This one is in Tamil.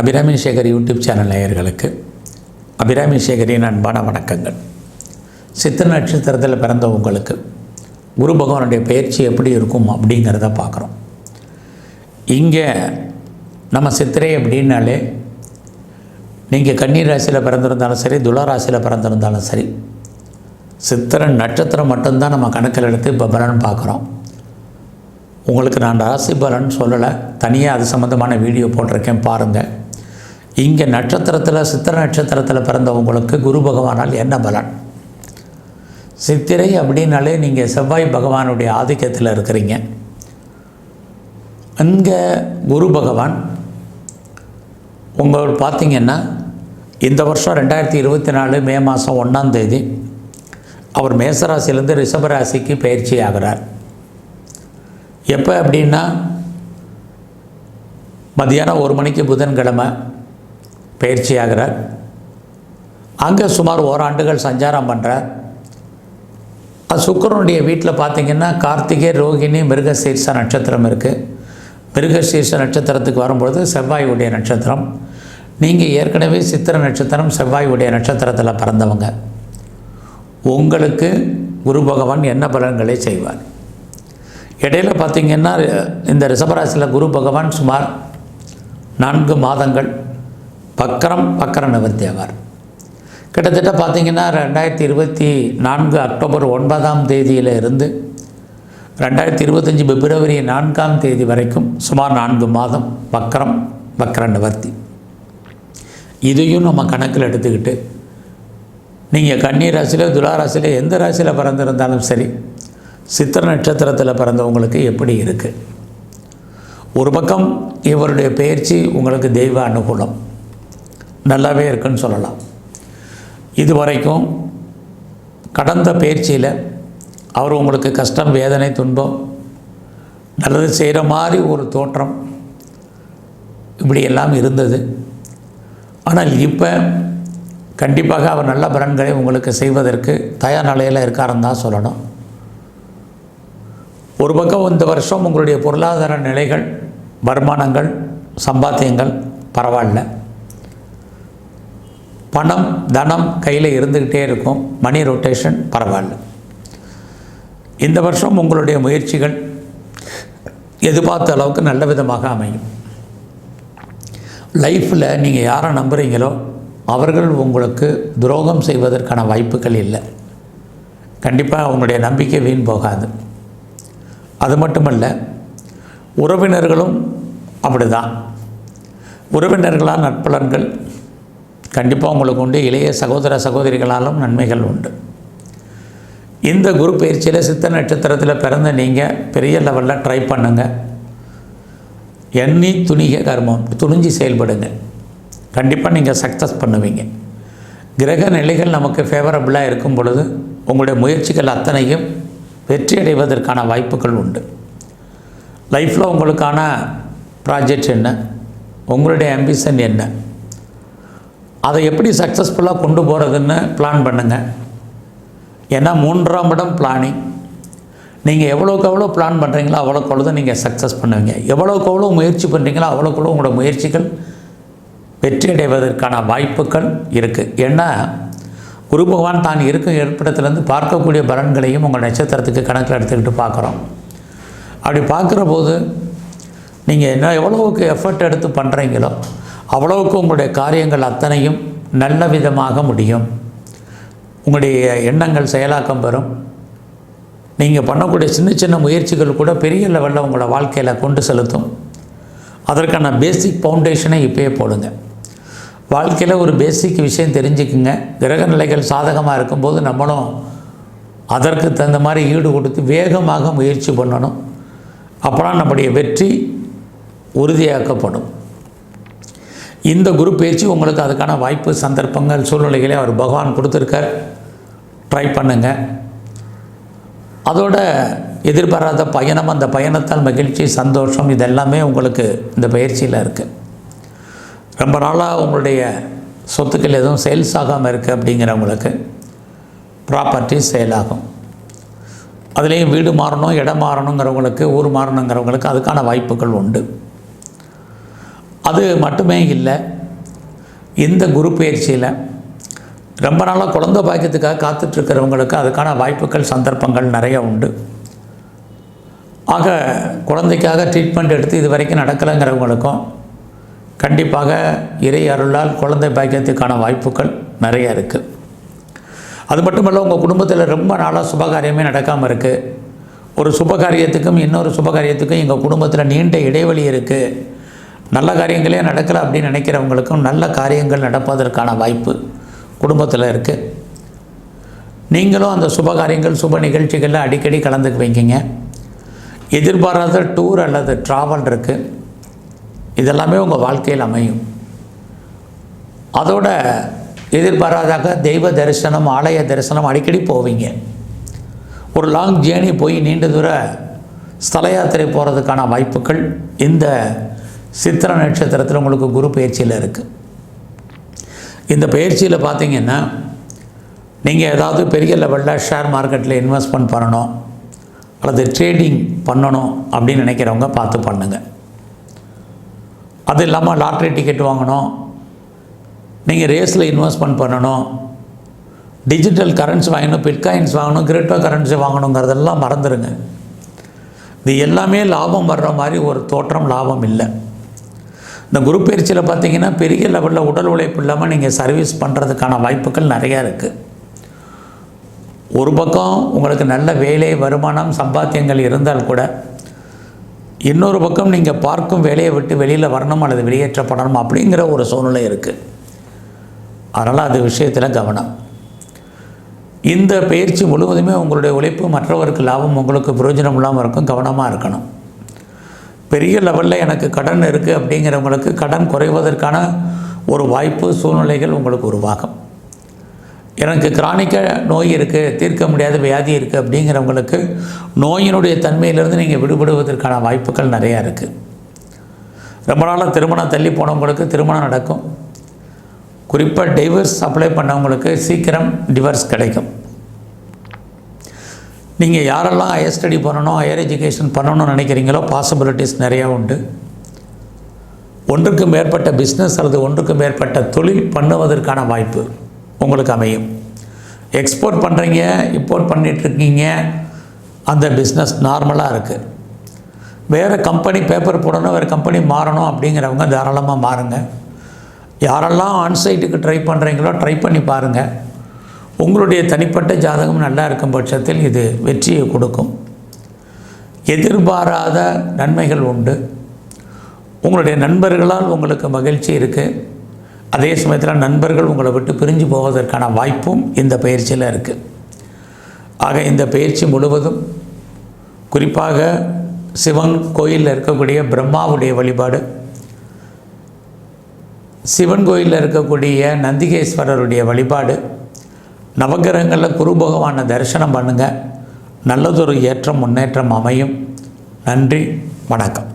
அபிராமி சேகர் யூடியூப் சேனல் நேயர்களுக்கு அபிராமி சேகரின் அன்பான வணக்கங்கள். சித்திர நட்சத்திரத்தில் பிறந்த உங்களுக்கு குரு பகவானுடைய பயிற்சி எப்படி இருக்கும் அப்படிங்கிறத பார்க்குறோம். இங்கே நம்ம சித்திரை அப்படின்னாலே நீங்கள் கன்னி ராசியில் பிறந்திருந்தாலும் சரி துளராசியில் பிறந்திருந்தாலும் சரி சித்திரன் நட்சத்திரம் மட்டும்தான் நம்ம கணக்கில் எடுத்து இப்போ பலன் பார்க்குறோம். உங்களுக்கு நான் ராசி பலன் சொல்லலை. தனியாக அது சம்மந்தமான வீடியோ போட்டிருக்கேன் பாருங்கள் இங்கே நட்சத்திரத்தில் சித்திர நட்சத்திரத்தில் பிறந்தவங்களுக்கு குரு பகவானால் என்ன பலன்? சித்திரை அப்படின்னாலே நீங்கள் செவ்வாய் பகவானுடைய ஆதிக்கத்தில் இருக்கிறீங்க. இங்கே குரு பகவான் உங்கள் பார்த்தீங்கன்னா இந்த வருஷம் ரெண்டாயிரத்தி இருபத்தி நாலு மே மாதம் ஒன்றாம் தேதி அவர் மேசராசிலேருந்து ரிஷபராசிக்கு பயிற்சி ஆகிறார். எப்போ அப்படின்னா மதியானம் ஒரு மணிக்கு புதன்கிழமை பயிற்சியாகிறார். அங்கே சுமார் ஓராண்டுகள் சஞ்சாரம் பண்ணுறார் அது சுக்கரனுடைய வீட்டில் பார்த்தீங்கன்னா கார்த்திகை ரோகிணி மிருகசீர்ஷ நட்சத்திரம் இருக்குது மிருகசீர்ஷ நட்சத்திரத்துக்கு வரும்பொழுது செவ்வாயுடைய நட்சத்திரம். நீங்கள் ஏற்கனவே சித்திர நட்சத்திரம் செவ்வாயுடைய நட்சத்திரத்தில் பிறந்தவங்க. உங்களுக்கு குரு பகவான் என்ன பலன்களை செய்வார்? இடையில பார்த்தீங்கன்னா இந்த ரிஷபராசியில் குரு பகவான் சுமார் நான்கு மாதங்கள் பக்கரம் பக்கர நிவர்த்தி ஆவார். கிட்டத்தட்ட பார்த்தீங்கன்னா ரெண்டாயிரத்தி இருபத்தி நான்கு அக்டோபர் ஒன்பதாம் தேதியில் இருந்து ரெண்டாயிரத்தி இருபத்தஞ்சி பிப்ரவரி நான்காம் தேதி வரைக்கும் சுமார் நான்கு மாதம் வக்கரம் வக்கர நிவர்த்தி. இதையும் நம்ம கணக்கில் எடுத்துக்கிட்டு நீங்கள் கன்னி ராசியில் துலா ராசியில் எந்த ராசியில் பிறந்திருந்தாலும் சரி சித்திர நட்சத்திரத்தில் பிறந்தவங்களுக்கு எப்படி இருக்குது ஒரு பக்கம் இவருடைய பயிற்சி உங்களுக்கு தெய்வ அனுகூலம். நல்லாவே இருக்குன்னு சொல்லலாம். இது வரைக்கும் கடந்த பயிற்சியில் அவர் உங்களுக்கு கஷ்டம் வேதனை துன்பம் நல்லது செய்கிற மாதிரி ஒரு தோற்றம் இப்படியெல்லாம் இருந்தது. ஆனால் இப்போ கண்டிப்பாக அவர் நல்ல பலன்களை உங்களுக்கு செய்வதற்கு தயார் நிலையில் இருக்காருன்னு தான் சொல்லணும். ஒரு பக்கம் இந்த வருஷம் உங்களுடைய பொருளாதார நிலைகள் வருமானங்கள் சம்பாத்தியங்கள் பரவாயில்ல. பணம் தனம் கையில் இருந்துக்கிட்டே இருக்கும். மணி ரொட்டேஷன் பரவாயில்ல. இந்த வருஷம் உங்களுடைய முயற்சிகள் எதிர்பார்த்த அளவுக்கு நல்ல விதமாக அமையும். லைஃப்பில் நீங்கள் யாரை நம்புகிறீங்களோ அவர்கள் உங்களுக்கு துரோகம் செய்வதற்கான வாய்ப்புகள் இல்லை. கண்டிப்பாக அவங்களுடைய நம்பிக்கை வீண் போகாது. அது மட்டுமல்ல உறவினர்களும் அப்படி தான் உறவினர்களால் நட்பலன்கள் கண்டிப்பாக உங்களுக்கு உண்டு. இளைய சகோதர சகோதரிகளாலும் நன்மைகள் உண்டு. இந்த குரு பயிற்சியில் சித்த நட்சத்திரத்தில் பிறந்த நீங்கள் பெரிய லெவலில் ட்ரை பண்ணுங்கள் எண்ணி துணிக கர்மம் துணிஞ்சு செயல்படுங்க. கண்டிப்பாக நீங்கள் சக்ஸஸ் பண்ணுவீங்க. கிரக நிலைகள் நமக்கு ஃபேவரபுளாக இருக்கும் பொழுது உங்களுடைய முயற்சிகள் அத்தனையும் வெற்றி அடைவதற்கான வாய்ப்புகள் உண்டு. லைஃப்பில் உங்களுக்கான ப்ராஜெக்ட் என்ன? உங்களுடைய ஆம்பிஷன் என்ன? அதை எப்படி சக்ஸஸ்ஃபுல்லாக கொண்டு போகிறதுன்னு பிளான் பண்ணுங்கள் ஏன்னா மூன்றாம் இடம் பிளானிங் நீங்கள் எவ்வளோக்கு எவ்வளோ பிளான் பண்ணுறீங்களோ அவ்வளோக்கு அவ்வளோ நீங்கள் சக்ஸஸ் பண்ணுவீங்க. எவ்வளோக்கு எவ்வளோ முயற்சி பண்ணுறீங்களோ அவ்வளோக்கு அவ்வளோ உங்களோட முயற்சிகள் வெற்றி அடைவதற்கான வாய்ப்புகள் இருக்குது ஏன்னா குரு பகவான் தான் இருக்கும் இருப்பிடத்துலேருந்து பார்க்கக்கூடிய பலன்களையும் உங்கள் நட்சத்திரத்துக்கு கணக்கில் எடுத்துக்கிட்டு பார்க்குறோம். அப்படி பார்க்குற போது நீங்கள் என்ன எவ்வளோவுக்கு எஃபர்ட் எடுத்து பண்ணுறீங்களோ அவ்வளவுக்கு உங்களுடைய காரியங்கள் அத்தனையும் நல்ல விதமாக முடியும். உங்களுடைய எண்ணங்கள் செயலாக்கம் பெறும். நீங்கள் பண்ணக்கூடிய சின்ன சின்ன முயற்சிகள் கூட பெரிய லெவலில் உங்களை வாழ்க்கையில் கொண்டு செலுத்தும். அதற்கான பேசிக் ஃபவுண்டேஷனை இப்போயே போடுங்க. வாழ்க்கையில் ஒரு பேசிக் விஷயம் தெரிஞ்சுக்குங்க. கிரக நிலைகள் சாதகமாக இருக்கும்போது நம்மளும் அதற்கு தகுந்த மாதிரி ஈடு கொடுத்து வேகமாக முயற்சி பண்ணணும். அப்போலாம் நம்முடைய வெற்றி உறுதியாக்கப்படும். இந்த குரு பயிற்சி உங்களுக்கு அதுக்கான வாய்ப்பு சந்தர்ப்பங்கள் சூழ்நிலைகளை அவர் பகவான் கொடுத்துருக்கார். ட்ரை பண்ணுங்கள் அதோட எதிர்பாராத பயணம் அந்த பயணத்தால் மகிழ்ச்சி சந்தோஷம் இதெல்லாமே உங்களுக்கு இந்த பயிற்சியில் இருக்குது ரொம்ப நாளாக உங்களுடைய சொத்துக்கள் எதுவும் சேல்ஸ் ஆகாமல் இருக்குது அப்படிங்கிறவங்களுக்கு ப்ராப்பர்ட்டி சேல் ஆகும். அதுலேயும் வீடு மாறணும் இடம் மாறணுங்கிறவங்களுக்கு ஊர் மாறணுங்கிறவங்களுக்கு அதுக்கான வாய்ப்புகள் உண்டு. அது மட்டுமே இல்லை இந்த குரு பயிற்சியில் ரொம்ப நாளாக குழந்த பாக்கியத்துக்காக காத்துட்ருக்கிறவங்களுக்கு அதுக்கான வாய்ப்புகள் சந்தர்ப்பங்கள் நிறைய உண்டு. ஆக குழந்தைக்காக ட்ரீட்மெண்ட் எடுத்து இது வரைக்கும் நடக்கலைங்கிறவங்களுக்கும் கண்டிப்பாக இறை அருளால் குழந்தை பாக்கியத்துக்கான வாய்ப்புகள் நிறைய இருக்குது அது மட்டுமல்ல உங்கள் குடும்பத்தில் ரொம்ப நாளாக சுபகாரியமே நடக்காமல் இருக்குது ஒரு சுபகாரியத்துக்கும் இன்னொரு சுபகாரியத்துக்கும் எங்கள் குடும்பத்தில் நீண்ட இடைவெளி இருக்குது நல்ல காரியங்களே நடக்கலை அப்படின்னு நினைக்கிறவங்களுக்கும் நல்ல காரியங்கள் நடப்பதற்கான வாய்ப்பு குடும்பத்தில் இருக்குது நீங்களும் அந்த சுப காரியங்கள் சுப நிகழ்ச்சிகளில் அடிக்கடி கலந்துக்கு வைக்கிங்க எதிர்பாராத டூர் அல்லது ட்ராவல் இருக்குது இதெல்லாமே உங்கள் வாழ்க்கையில் அமையும். அதோட எதிர்பாராதாக தெய்வ தரிசனம் ஆலய தரிசனம் அடிக்கடி போவீங்க. ஒரு லாங் ஜேர்னி போய் நீண்ட தூர ஸ்தல யாத்திரை போகிறதுக்கான வாய்ப்புகள் இந்த சித்திர நட்சத்திரத்தில் உங்களுக்கு குரு பயிற்சியில் இருக்குது இந்த பயிற்சியில் பார்த்தீங்கன்னா நீங்கள் ஏதாவது பெரிய லெவலில் ஷேர் மார்க்கெட்டில் இன்வெஸ்ட்மெண்ட் பண்ணணும் அல்லது ட்ரேடிங் பண்ணணும் அப்படின்னு நினைக்கிறவங்க பார்த்து பண்ணுங்கள் அது இல்லாமல் லாட்ரி டிக்கெட் வாங்கணும் நீங்கள் ரேஸில் இன்வெஸ்ட்மெண்ட் பண்ணணும் டிஜிட்டல் கரன்சி வாங்கணும் பிட்காயின்ஸ் வாங்கணும் கிரிப்டோ கரன்சி வாங்கணுங்கிறதெல்லாம் மறந்துடுங்க இது எல்லாமே லாபம் வர்ற மாதிரி ஒரு தோற்றம் லாபம் இல்லை. இந்த குரு பயிற்சியில் பார்த்தீங்கன்னா பெரிய லெவலில் உடல் உழைப்பு இல்லாமல் நீங்கள் சர்வீஸ் பண்ணுறதுக்கான வாய்ப்புகள் நிறையா இருக்குது ஒரு பக்கம் உங்களுக்கு நல்ல வேலை வருமானம் சம்பாத்தியங்கள் இருந்தால் கூட இன்னொரு பக்கம் நீங்கள் பார்க்கும் வேலையை விட்டு வெளியில் வரணும் அல்லது வெளியேற்றப்படணும் அப்படிங்கிற ஒரு சூழ்நிலை இருக்குது அதனால் அது விஷயத்தில் கவனம். இந்த பயிற்சி முழுவதுமே உங்களுடைய உழைப்பு மற்றவருக்கு லாபம் உங்களுக்கு பிரயோஜனம் இல்லாமல் இருக்கும் கவனமாக இருக்கணும். பெரிய லெவலில் எனக்கு கடன் இருக்குது அப்படிங்கிறவங்களுக்கு கடன் குறைவதற்கான ஒரு வாய்ப்பு சூழ்நிலைகள் உங்களுக்கு உருவாகும். எனக்கு கிரானிக்க நோய் இருக்குது தீர்க்க முடியாத வியாதி இருக்குது அப்படிங்கிறவங்களுக்கு நோயினுடைய தன்மையிலிருந்து நீங்கள் விடுபடுவதற்கான வாய்ப்புகள் நிறையா இருக்குது ரொம்ப நாளாக திருமணம் தள்ளி போனவங்களுக்கு திருமணம் நடக்கும். குறிப்பாக டைவர்ஸ் அப்ளை பண்ணவங்களுக்கு சீக்கிரம் டிவர்ஸ் கிடைக்கும். நீங்கள் யாரெல்லாம் ஹையர் ஸ்டடி பண்ணணும் ஹையர் எஜுகேஷன் பண்ணணும்னு நினைக்கிறீங்களோ பாசிபிலிட்டிஸ் நிறையா உண்டு. ஒன்றுக்கு மேற்பட்ட பிஸ்னஸ் அல்லது ஒன்றுக்கு மேற்பட்ட தொழில் பண்ணுவதற்கான வாய்ப்பு உங்களுக்கு அமையும். எக்ஸ்போர்ட் பண்ணுறீங்க இம்போர்ட் பண்ணிகிட்ருக்கீங்க அந்த பிஸ்னஸ் நார்மலாக இருக்குது வேறு கம்பெனி பேப்பர் போடணும் வேறு கம்பெனி மாறணும் அப்படிங்கிறவங்க தாராளமாக மாறுங்க. யாரெல்லாம் ஆன்சைட்டுக்கு ட்ரை பண்ணுறீங்களோ ட்ரை பண்ணி பாருங்கள் உங்களுடைய தனிப்பட்ட ஜாதகம் நல்லா இருக்கும் பட்சத்தில் இது வெற்றியை கொடுக்கும். எதிர்பாராத நன்மைகள் உண்டு. உங்களுடைய நண்பர்களால் உங்களுக்கு மகிழ்ச்சி இருக்குது அதே சமயத்தில் நண்பர்கள் உங்களை விட்டு பிரிஞ்சு போவதற்கான வாய்ப்பும் இந்த பயிற்சியில் இருக்குது ஆக இந்த பயிற்சி முழுவதும் குறிப்பாக சிவன் கோயிலில் இருக்கக்கூடிய பிரம்மாவுடைய வழிபாடு சிவன் கோயிலில் இருக்கக்கூடிய நந்திகேஸ்வரருடைய வழிபாடு நவகிரகங்களில் குரு பகவானை தரிசனம் பண்ணுங்கள் நல்லதொரு ஏற்றம் முன்னேற்றம் அமையும். நன்றி வணக்கம்.